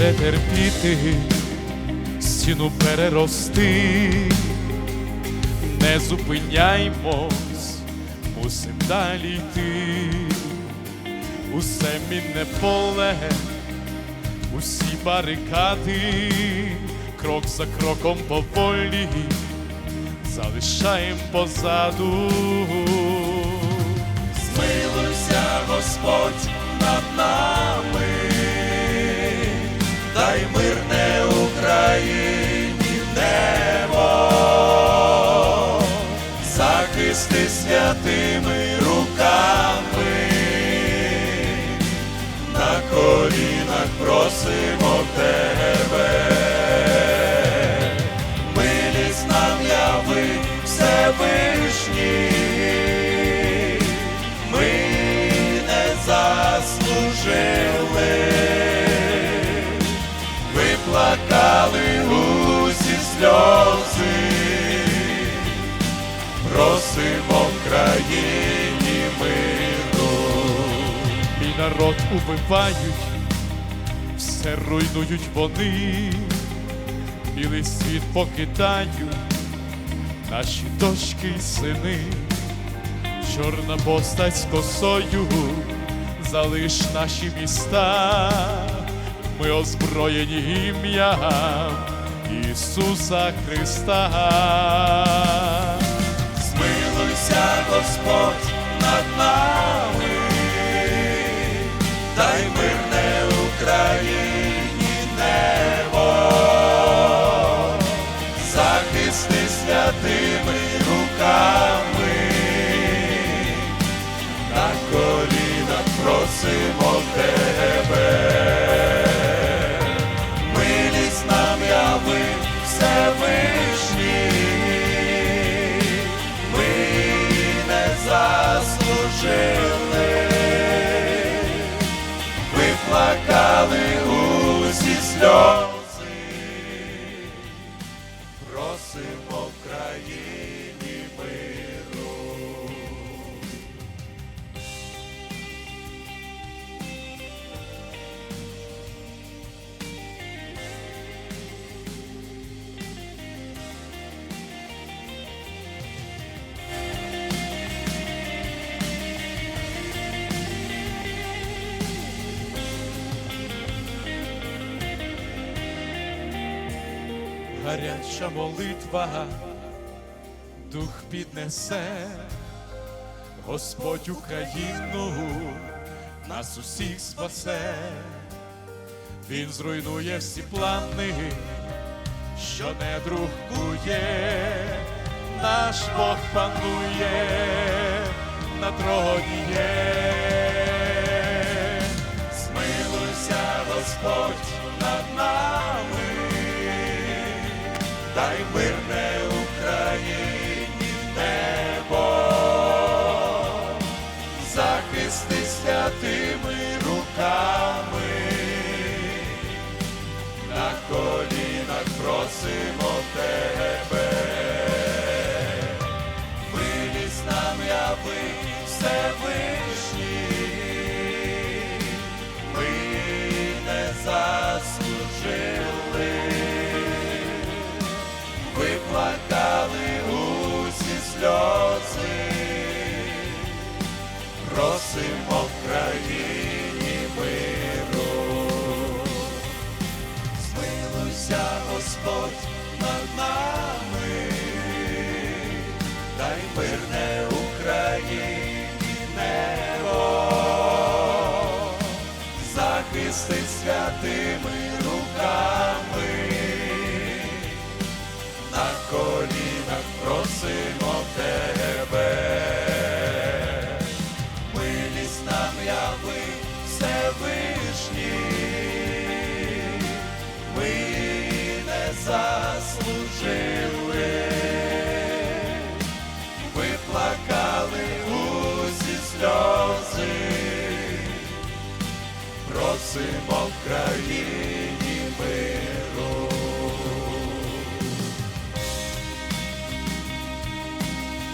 перетерпіти, стіну перерости, не зупиняймось, мусим далі йти, усе мінне поле, усі барикади, крок за кроком поволі, залишаєм позаду. Змилуйся, Господь, над нами, дай мирне Україні небо, захисти святими руками, на колінах просимо тебе. Милість нам яви Всевишній, ми не заслужили, усі сльози, просимо в країні миру. Мій народ убивають, все руйнують вони, білий світ покидають, наші дочки й сини, чорна постать з косою, залиш наші міста, ми озброєні ім'ям Ісуса Христа. Змилуйся, Господь, над нами, дай мирне Україні небо, захисти святими руками, на колінах просимо тебе. Заслужили, гаряча молитва, дух піднесе, Господь Україну нас усіх спасе, Він зруйнує всі плани, що не друкує, наш Бог панує на троні є. Змилуйся, Господь, над нами, дай мирне Україні небо, захисти святими руками, на колінах просимо просимо в країні миру. Змилуйся, Господь, над нами, дай мирне Україні небо, захисти святими руками, на колінах просимо тебе. Заслужили, виплакали усі сльози, просимо в країні